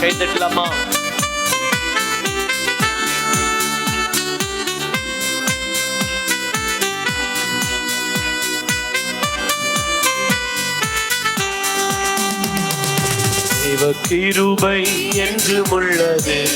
கைத்தட்டலாமா கிருபை என்று உள்ளது.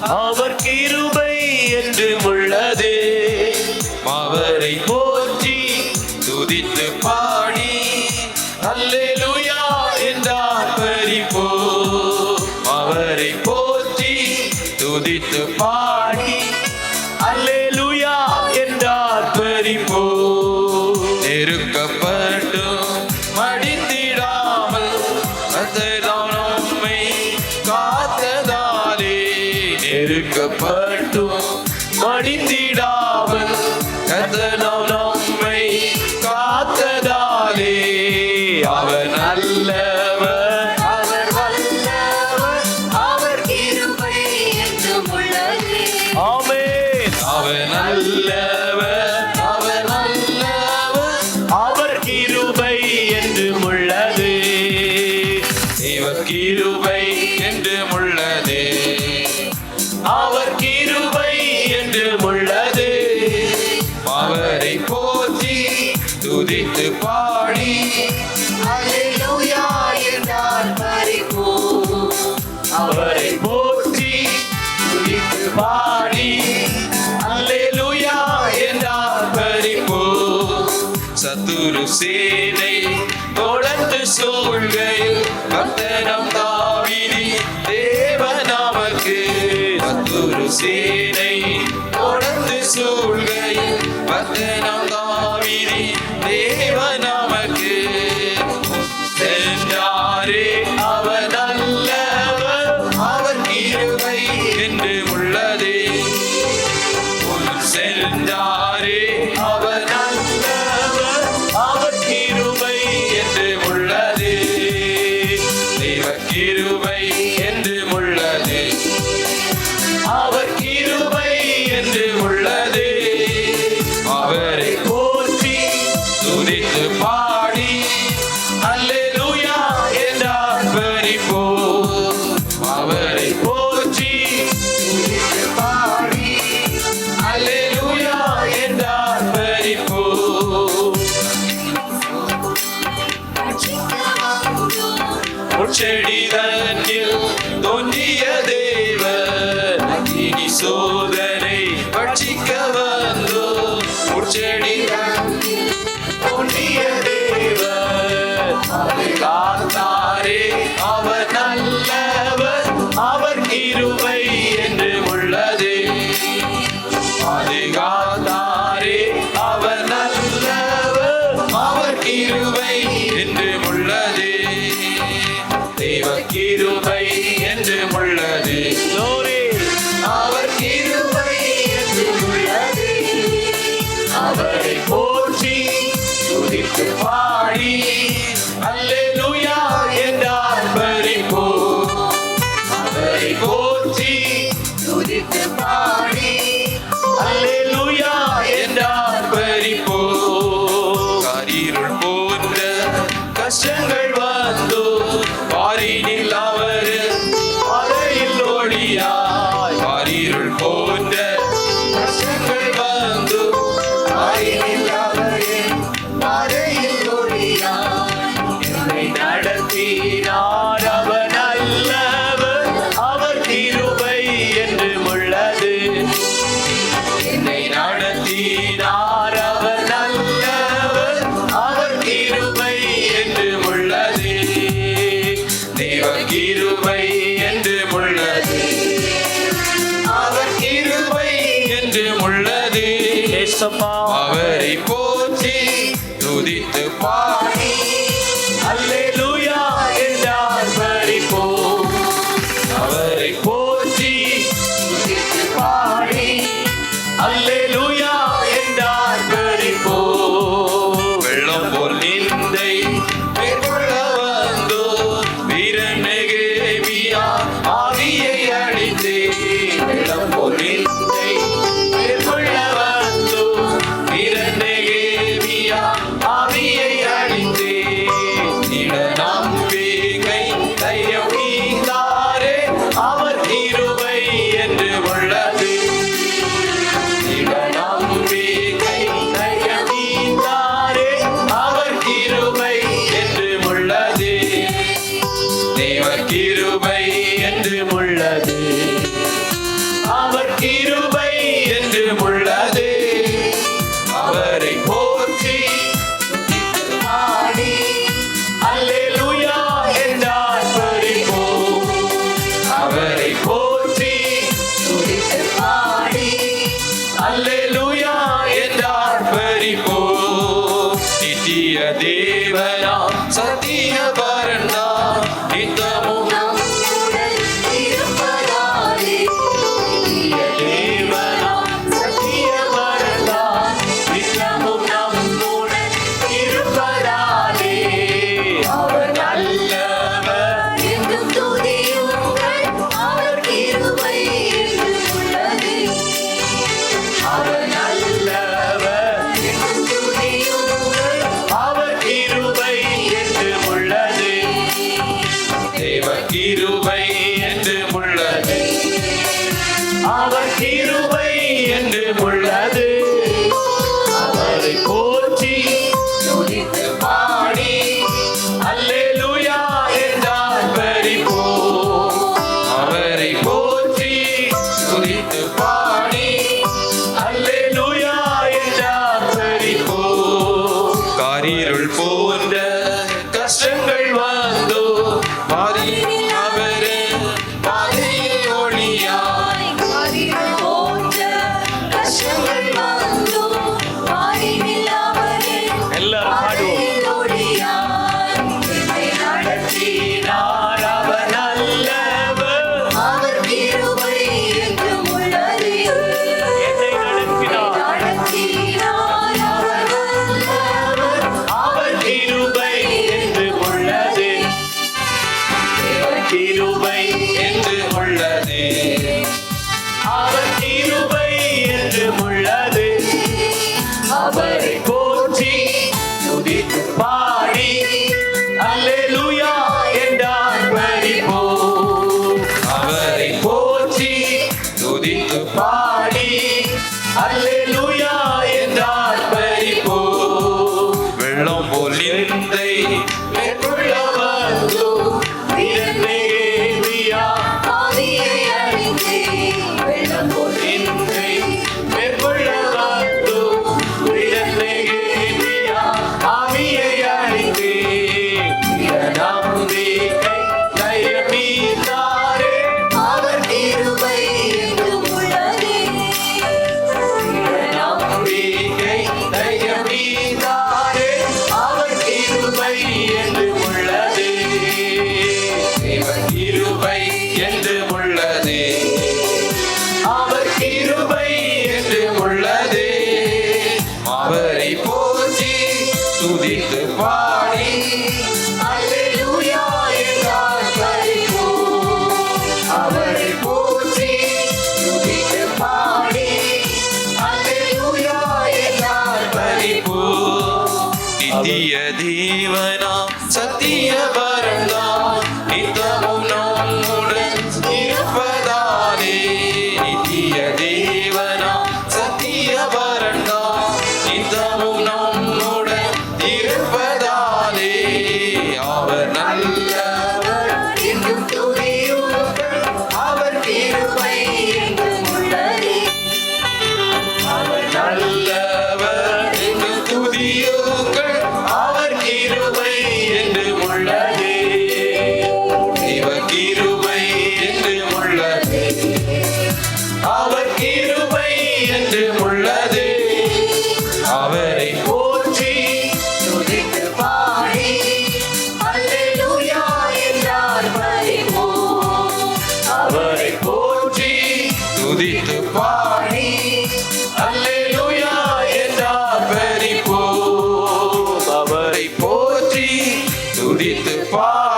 அவர் கிருபை என்று உள்ளது. அவரை போற்றி துதித்து கர்த்தரை போற்றி துதித்து பாடி அல்லேலுயா என்றார் பறிப்போ. நெருக்கப்பட்டும் மடித்திடாமல் கர்த்தர்தான் நம்மை காத்ததாலே. நெருக்கப்பட்டும் மடித்தி ஒரு சேனை தொடர்ந்து சூழ்கையில் அத்தனம் தாவிதி தேவநாமக்கு அத்தொரு சேனை தொடர்ந்து சூழ்கையில் அத்தனம் தாவிதி தேவநாமக்கு சென்றாரே அவர் நல்லவர் அவர் എടുത്ത് പാടി. അല്ലെലൂയ എന്റെ ആത്മരിപ്പോ അവരെ പോച്ചി പാടി. അല്ലെലൂയ എന്റെ ആത്മരിപ്പോ ചെടി തന്നിൽ തോന്നിയ சந்தோஷமா அவரை போற்றி துதித்து உள்ளது அவர் கிருபை கிருபை என்று உள்ளது அவர் கிருபை என்று உள்ளது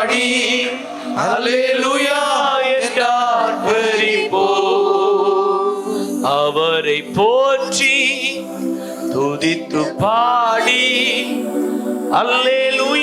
பாடி. அல்லேலூயா என்றார் போ. அவரை போற்றி துதித்து பாடி. அல்லேலூயா